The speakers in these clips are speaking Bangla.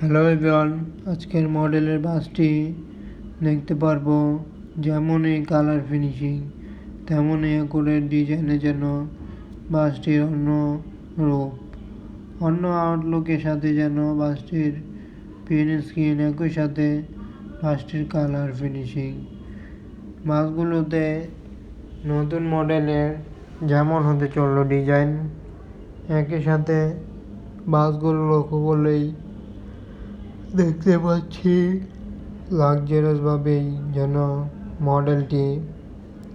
হ্যালো এভরিওয়ান আজকের মডেলের বাসটি দেখতে পারব যেমনই কালার ফিনিশিং তেমনই করে ডিজাইনে যেন বাসটির অন্য রূপ। অন্য আউটলুকের সাথে যেন বাসটির পেন স্ক্রিন একই সাথে বাসটির কালার ফিনিশিং বাসগুলোতে নতুন মডেলের যেমন হতে চলল ডিজাইন একই সাথে বাসগুলো লক্ষ্য করলেই দেখতে পাচ্ছি লাক্সারিয়াসভাবেই যেন মডেলটি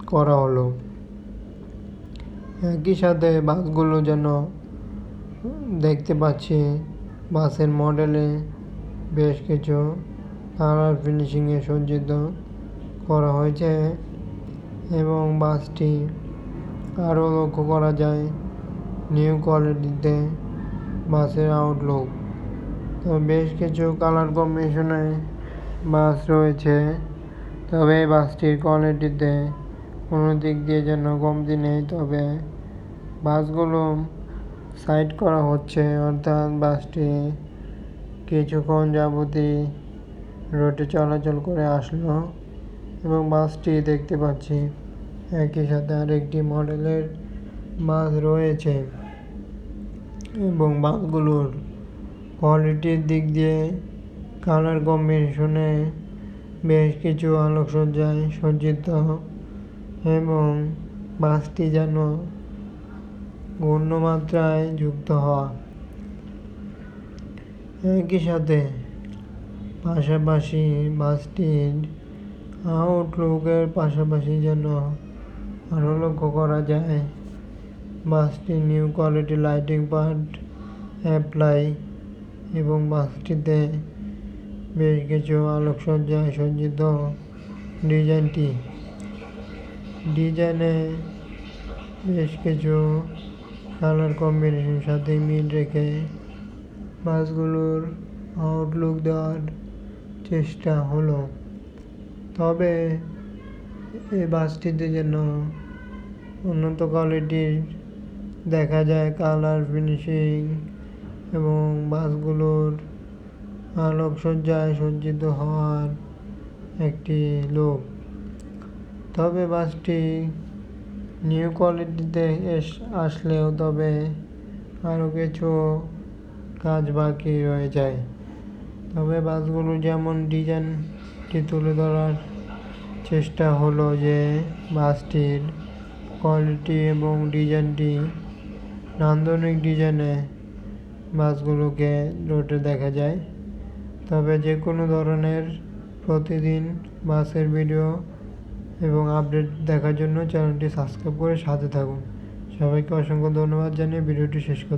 করা হলো। একই সাথে বাসগুলো যেন দেখতে পাচ্ছি বাসের মডেলে বেশ কিছু কালার ফিনিশিংয়ে সজ্জিত করা হয়েছে এবং বাসটি আরও লক্ষ্য করা যায় নিউ কোয়ালিটিতে বাসের আউটলুক তো বেশ কিছু কালার কম্বিনেশনে বাস রয়েছে। তবে বাসটির কোয়ালিটিতে কোনো দিক দিয়ে যেন কমতি নেই, তবে বাসগুলো সাইড করা হচ্ছে। অর্থাৎ বাসটি কিছুক্ষণ যাবতই রোডে চলাচল করে আসলো এবং বাসটি দেখতে পাচ্ছি একই সাথে আরেকটি মডেলের বাস রয়েছে এবং বাসগুলোর কোয়ালিটির দিক দিয়ে কালার কম্বিনেশনে বেশ কিছু আলোকসজ্জায় সজ্জিত এবং বাসটি যেন গণ্যমাত্রায় যুক্ত হওয়া। একই সাথে পাশাপাশি বাসটির আউটলুকের পাশাপাশি যেন আরও লক্ষ্য করা যায়। বাসটির new quality lighting part apply এবং বাসটিতে বেশ কিছু আলোকসজ্জায় সজ্জিত ডিজাইনটি। ডিজাইনে বেশ কিছু কালার কম্বিনেশন সাথে মিল রেখে বাসগুলোর আউটলুক দেওয়ার চেষ্টা হলো। তবে এই বাসটিতে যেন উন্নত কোয়ালিটির দেখা যায় কালার ফিনিশিং এবং বাসগুলোর আলোকসজ্জায় সজ্জিত হওয়ার একটি লোক। তবে বাসটি নিউ কোয়ালিটিতে এস আসলেও তবে আরও কিছু কাজ বাকি রয়ে যায়। তবে বাসগুলো যেমন ডিজাইনটি তুলে ধরার চেষ্টা হলো যে বাসটির কোয়ালিটি এবং ডিজাইনটি নান্দনিক ডিজাইনে বাসগুলোকে রোডে দেখা যায়। তবে যে কোনো ধরনের প্রতিদিন বাসের ভিডিও এবং আপডেট দেখার জন্য চ্যানেলটি সাবস্ক্রাইব করে সাথে থাকুন। সবাইকে অসংখ্য ধন্যবাদ জানিয়ে ভিডিওটি শেষ করছি